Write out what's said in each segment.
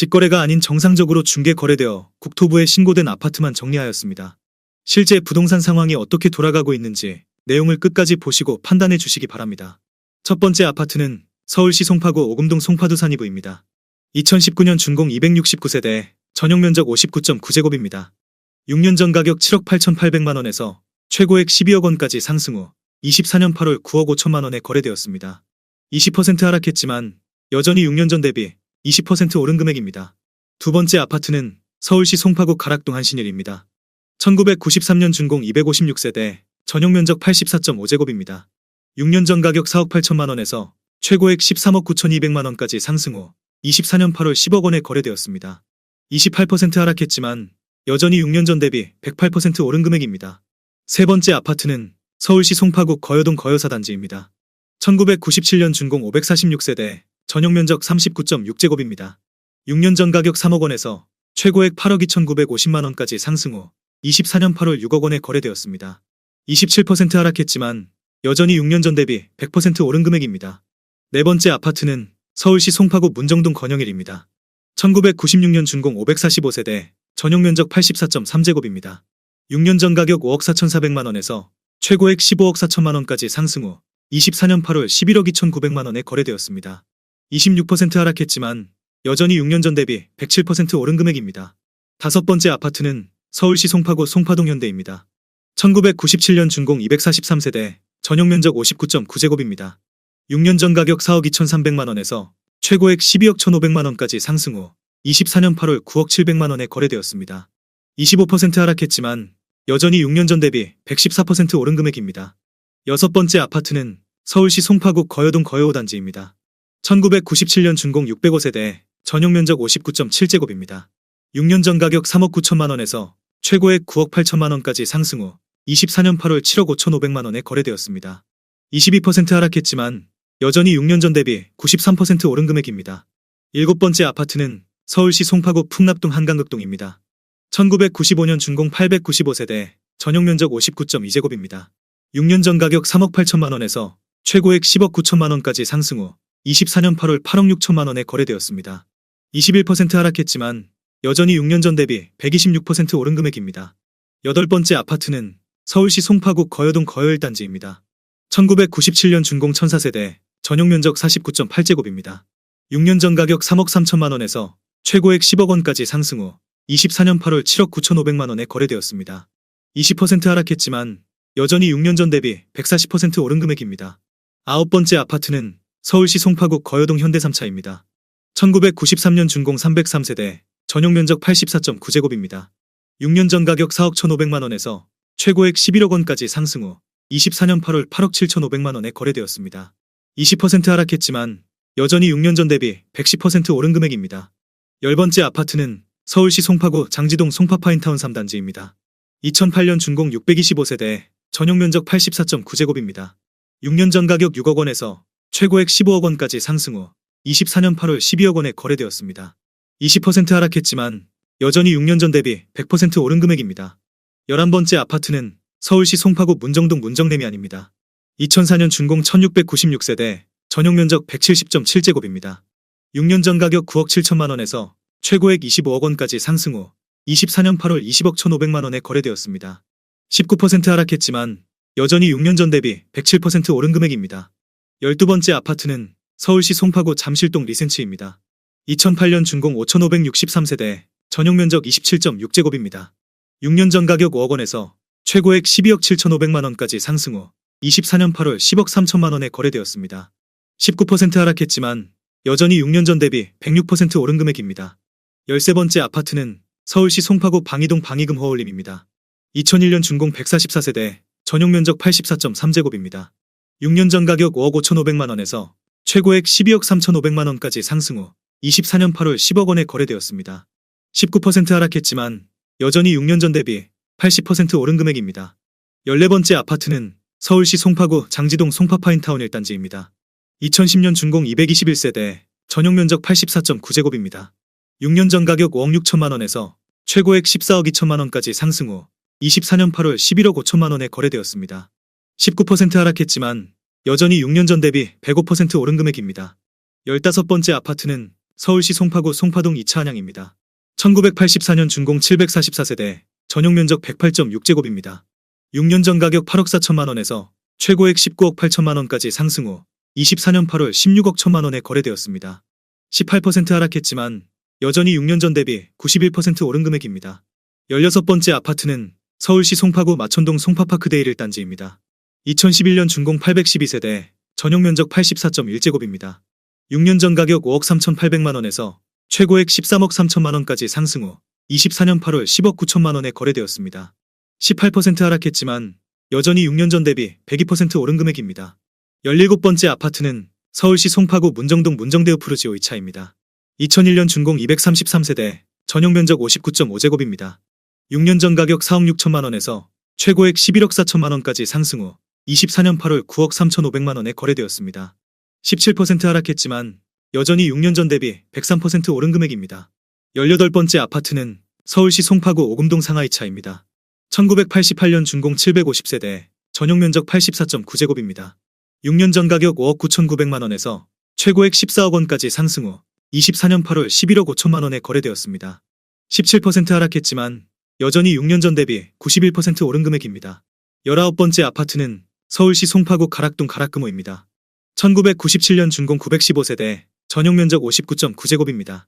직거래가 아닌 정상적으로 중개 거래되어 국토부에 신고된 아파트만 정리하였습니다. 실제 부동산 상황이 어떻게 돌아가고 있는지 내용을 끝까지 보시고 판단해 주시기 바랍니다. 첫 번째 아파트는 서울시 송파구 오금동 송파두 산이부입니다. 2019년 준공 269세대, 전용 면적 59.9제곱입니다. 6년 전 가격 7억 8,800만 원에서 최고액 12억 원까지 상승 후 24년 8월 9억 5천만 원에 거래되었습니다. 20% 하락했지만 여전히 6년 전 대비 20% 오른 금액입니다. 두 번째 아파트는 서울시 송파구 가락동 한신일입니다. 1993년 준공 256세대, 전용 면적 84.5제곱입니다. 6년 전 가격 4억 8천만 원에서 최고액 13억 9,200만 원까지 상승 후 24년 8월 10억 원에 거래되었습니다. 28% 하락했지만 여전히 6년 전 대비 108% 오른 금액입니다. 세 번째 아파트는 서울시 송파구 거여동 거여사 단지입니다. 1997년 준공 546세대, 전용 면적 39.6제곱입니다. 6년 전 가격 3억 원에서 최고액 8억 2,950만 원까지 상승 후 24년 8월 6억 원에 거래되었습니다. 27% 하락했지만 여전히 6년 전 대비 100% 오른 금액입니다. 네 번째 아파트는 서울시 송파구 문정동 건영일입니다. 1996년 준공 545세대, 전용 면적 84.3제곱입니다. 6년 전 가격 5억 4,400만 원에서 최고액 15억 4천만 원까지 상승 후 24년 8월 11억 2,900만 원에 거래되었습니다. 26% 하락했지만 여전히 6년 전 대비 107% 오른 금액입니다. 다섯 번째 아파트는 서울시 송파구 송파동 현대입니다. 1997년 준공 243세대, 전용 면적 59.9제곱입니다. 6년 전 가격 4억 2,300만 원에서 최고액 12억 1,500만 원까지 상승 후 24년 8월 9억 700만 원에 거래되었습니다. 25% 하락했지만 여전히 6년 전 대비 114% 오른 금액입니다. 여섯 번째 아파트는 서울시 송파구 거여동 거여호 단지입니다. 1997년 준공 605세대, 전용 면적 59.7제곱입니다. 6년 전 가격 3억 9천만 원에서 최고액 9억 8천만 원까지 상승 후 24년 8월 7억 5천5백만 원에 거래되었습니다. 22% 하락했지만 여전히 6년 전 대비 93% 오른 금액입니다. 일곱 번째 아파트는 서울시 송파구 풍납동 한강극동입니다. 1995년 준공 895세대, 전용 면적 59.2제곱입니다. 6년 전 가격 3억 8천만 원에서 최고액 10억 9천만 원까지 상승 후 24년 8월 8억 6천만 원에 거래되었습니다. 21% 하락했지만 여전히 6년 전 대비 126% 오른 금액입니다. 여덟 번째 아파트는 서울시 송파구 거여동 거여일단지입니다. 1997년 준공 1004세대, 전용 면적 49.8제곱입니다. 6년 전 가격 3억 3천만 원에서 최고액 10억 원까지 상승 후 24년 8월 7억 9천5백만 원에 거래되었습니다. 20% 하락했지만 여전히 6년 전 대비 140% 오른 금액입니다. 아홉 번째 아파트는 서울시 송파구 거여동 현대 3차입니다. 1993년 준공 303세대, 전용 면적 84.9제곱입니다. 6년 전 가격 4억 1,500만 원에서 최고액 11억 원까지 상승 후 24년 8월 8억 7,500만 원에 거래되었습니다. 20% 하락했지만 여전히 6년 전 대비 110% 오른 금액입니다. 열 번째 아파트는 서울시 송파구 장지동 송파파인타운 3단지입니다. 2008년 준공 625세대, 전용 면적 84.9제곱입니다. 6년 전 가격 6억 원에서 최고액 15억 원까지 상승 후 24년 8월 12억 원에 거래되었습니다. 20% 하락했지만 여전히 6년 전 대비 100% 오른 금액입니다. 11번째 아파트는 서울시 송파구 문정동 문정내미안입니다. 2004년 준공 1696세대, 전용 면적 170.7제곱입니다. 6년 전 가격 9억 7천만 원에서 최고액 25억 원까지 상승 후 24년 8월 20억 1,500만 원에 거래되었습니다. 19% 하락했지만 여전히 6년 전 대비 107% 오른 금액입니다. 12번째 아파트는 서울시 송파구 잠실동 리센츠입니다. 2008년 준공 5,563세대, 전용 면적 27.6제곱입니다. 6년 전 가격 5억 원에서 최고액 12억 7,500만 원까지 상승 후 24년 8월 10억 3천만 원에 거래되었습니다. 19% 하락했지만 여전히 6년 전 대비 106% 오른 금액입니다. 13번째 아파트는 서울시 송파구 방이동 방이금 허울림입니다. 2001년 준공 144세대, 전용 면적 84.3제곱입니다. 6년 전 가격 5억 5,500만 원에서 최고액 12억 3,500만 원까지 상승 후 24년 8월 10억 원에 거래되었습니다. 19% 하락했지만 여전히 6년 전 대비 80% 오른 금액입니다. 14번째 아파트는 서울시 송파구 장지동 송파파인타운 1단지입니다. 2010년 준공 221세대, 전용 면적 84.9제곱입니다. 6년 전 가격 5억 6천만 원에서 최고액 14억 2천만 원까지 상승 후 24년 8월 11억 5천만 원에 거래되었습니다. 19% 하락했지만 여전히 6년 전 대비 105% 오른 금액입니다. 15번째 아파트는 서울시 송파구 송파동 2차 한양입니다. 1984년 준공 744세대, 전용 면적 108.6제곱입니다. 6년 전 가격 8억 4천만 원에서 최고액 19억 8천만 원까지 상승 후 24년 8월 16억 1천만 원에 거래되었습니다. 18% 하락했지만 여전히 6년 전 대비 91% 오른 금액입니다. 16번째 아파트는 서울시 송파구 마천동 송파파크데일 1단지입니다. 2011년 준공 812세대, 전용 면적 84.1제곱입니다. 6년 전 가격 5억 3,800만 원에서 최고액 13억 3천만 원까지 상승 후 24년 8월 10억 9천만 원에 거래되었습니다. 18% 하락했지만 여전히 6년 전 대비 102% 오른 금액입니다. 17번째 아파트는 서울시 송파구 문정동 문정대우 푸르지오 2차입니다. 2001년 준공 233세대, 전용 면적 59.5제곱입니다. 6년 전 가격 4억 6천만 원에서 최고액 11억 4천만 원까지 상승 후 24년 8월 9억 3,500만 원에 거래되었습니다. 17% 하락했지만 여전히 6년 전 대비 103% 오른 금액입니다. 18번째 아파트는 서울시 송파구 오금동 상하이차입니다. 1988년 준공 750세대, 전용 면적 84.9제곱입니다. 6년 전 가격 5억 9,900만 원에서 최고액 14억 원까지 상승 후 24년 8월 11억 5천만 원에 거래되었습니다. 17% 하락했지만 여전히 6년 전 대비 91% 오른 금액입니다. 19번째 아파트는 서울시 송파구 가락동 가락금호입니다. 1997년 준공 915세대, 전용 면적 59.9제곱입니다.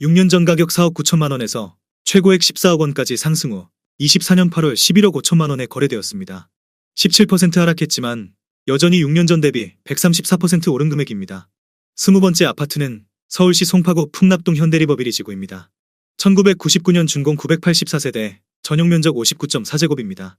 6년 전 가격 4억 9천만 원에서 최고액 14억 원까지 상승 후 24년 8월 11억 5천만 원에 거래되었습니다. 17% 하락했지만 여전히 6년 전 대비 134% 오른 금액입니다. 20번째 아파트는 서울시 송파구 풍납동 현대리버비리지구입니다. 1999년 준공 984세대, 전용 면적 59.4제곱입니다.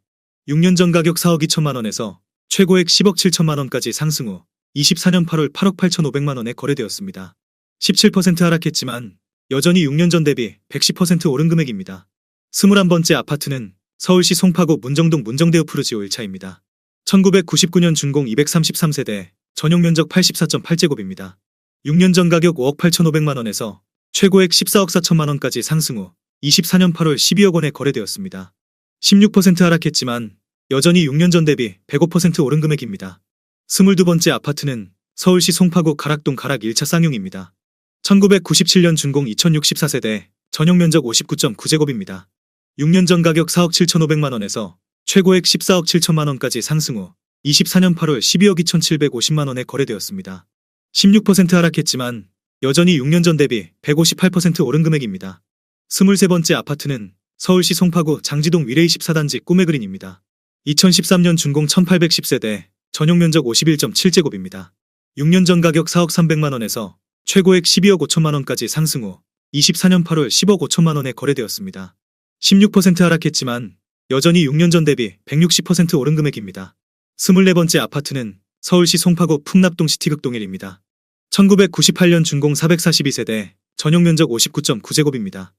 6년 전 가격 4억 2천만 원에서 최고액 10억 7천만 원까지 상승 후 24년 8월 8억 8천5백만 원에 거래되었습니다. 17% 하락했지만 여전히 6년 전 대비 110% 오른 금액입니다. 21번째 아파트는 서울시 송파구 문정동 문정대우 푸르지오 1차입니다. 1999년 준공 233세대, 전용 면적 84.8제곱입니다. 6년 전 가격 5억 8천5백만 원에서 최고액 14억 4천만 원까지 상승 후 24년 8월 12억 원에 거래되었습니다. 16% 하락했지만 여전히 6년 전 대비 105% 오른 금액입니다. 22번째 아파트는 서울시 송파구 가락동 가락 1차 쌍용입니다. 1997년 준공 2064세대, 전용 면적 59.9제곱입니다. 6년 전 가격 4억 7천5백만 원에서 최고액 14억 7천만 원까지 상승 후 24년 8월 12억 2,750만 원에 거래되었습니다. 16% 하락했지만 여전히 6년 전 대비 158% 오른 금액입니다. 23번째 아파트는 서울시 송파구 장지동 위레이 14단지 꿈의 그린입니다. 2013년 준공 1810세대, 전용 면적 51.7제곱입니다. 6년 전 가격 4억 300만 원에서 최고액 12억 5천만 원까지 상승 후 24년 8월 10억 5천만 원에 거래되었습니다. 16% 하락했지만 여전히 6년 전 대비 160% 오른 금액입니다. 24번째 아파트는 서울시 송파구 풍납동 시티극동 1입니다. 1998년 준공 442세대, 전용 면적 59.9제곱입니다.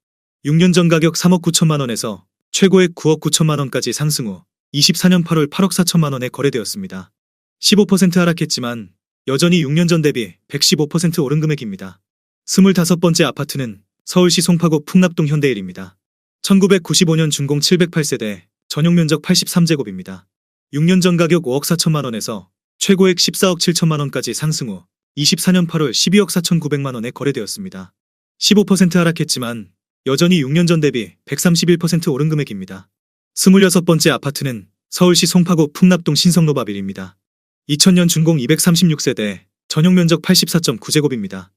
6년 전 가격 3억 9천만 원에서 최고액 9억 9천만 원까지 상승 후 24년 8월 8억 4천만 원에 거래되었습니다. 15% 하락했지만 여전히 6년 전 대비 115% 오른 금액입니다. 25번째 아파트는 서울시 송파구 풍납동 현대일입니다. 1995년 준공 708세대, 전용 면적 83제곱입니다. 6년 전 가격 5억 4천만 원에서 최고액 14억 7천만 원까지 상승 후 24년 8월 12억 4천9백만 원에 거래되었습니다. 15% 하락했지만 여전히 6년 전 대비 131% 오른 금액입니다. 26번째 아파트는 서울시 송파구 풍납동 신성로바빌입니다. 2000년 준공 236세대, 전용 면적 84.9제곱입니다.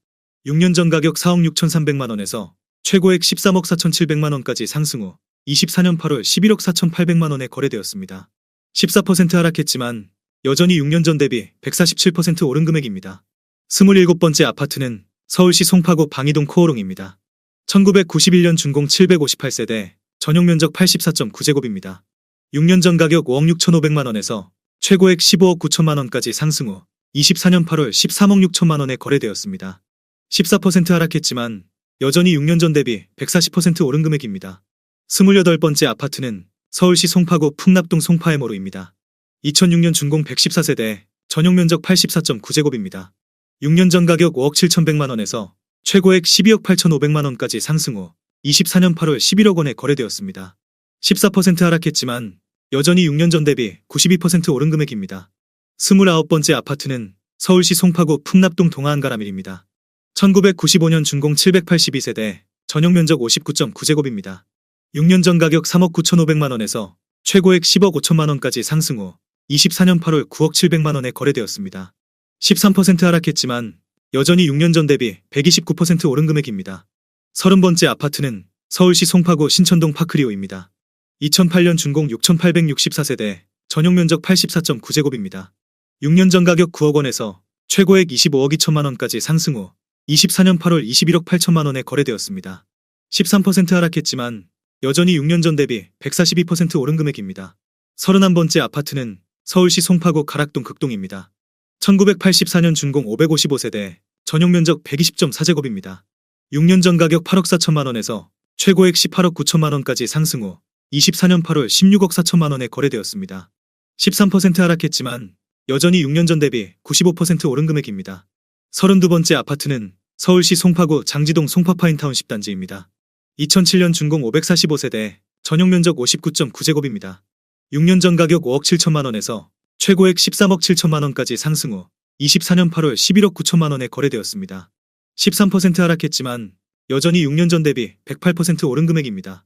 6년 전 가격 4억 6천3백만 원에서 최고액 13억 4천7백만 원까지 상승 후 24년 8월 11억 4천8백만 원에 거래되었습니다. 14% 하락했지만 여전히 6년 전 대비 147% 오른 금액입니다. 27번째 아파트는 서울시 송파구 방이동 코오롱입니다. 1991년 준공 758세대, 전용 면적 84.9제곱입니다. 6년 전 가격 5억 6천5백만 원에서 최고액 15억 9천만 원까지 상승 후 24년 8월 13억 6천만 원에 거래되었습니다. 14% 하락했지만 여전히 6년 전 대비 140% 오른 금액입니다. 28번째 아파트는 서울시 송파구 풍납동 송파해모로입니다. 2006년 준공 114세대, 전용 면적 84.9제곱입니다. 6년 전 가격 5억 7천백만 원에서 최고액 12억 8천5백만 원까지 상승 후 24년 8월 11억 원에 거래되었습니다. 14% 하락했지만 여전히 6년 전 대비 92% 오른 금액입니다. 29번째 아파트는 서울시 송파구 풍납동 동아한가라밀입니다. 1995년 준공 782세대, 전용 면적 59.9제곱입니다. 6년 전 가격 3억 9,500만 원에서 최고액 10억 5천만 원까지 상승 후 24년 8월 9억 700만 원에 거래되었습니다. 13% 하락했지만 여전히 6년 전 대비 129% 오른 금액입니다. 30번째 아파트는 서울시 송파구 신천동 파크리오입니다. 2008년 준공 6,864세대, 전용 면적 84.9제곱입니다. 6년 전 가격 9억 원에서 최고액 25억 2천만 원까지 상승 후 24년 8월 21억 8천만 원에 거래되었습니다. 13% 하락했지만 여전히 6년 전 대비 142% 오른 금액입니다. 31번째 아파트는 서울시 송파구 가락동 극동입니다. 1984년 준공 555세대, 전용 면적 120.4제곱입니다. 6년 전 가격 8억 4천만 원에서 최고액 18억 9천만 원까지 상승 후 24년 8월 16억 4천만 원에 거래되었습니다. 13% 하락했지만 여전히 6년 전 대비 95% 오른 금액입니다. 32번째 아파트는 서울시 송파구 장지동 송파파인타운십 단지입니다. 2007년 준공 545세대, 전용 면적 59.9제곱입니다. 6년 전 가격 5억 7천만 원에서 최고액 13억 7천만 원까지 상승 후 24년 8월 11억 9천만 원에 거래되었습니다. 13% 하락했지만 여전히 6년 전 대비 108% 오른 금액입니다.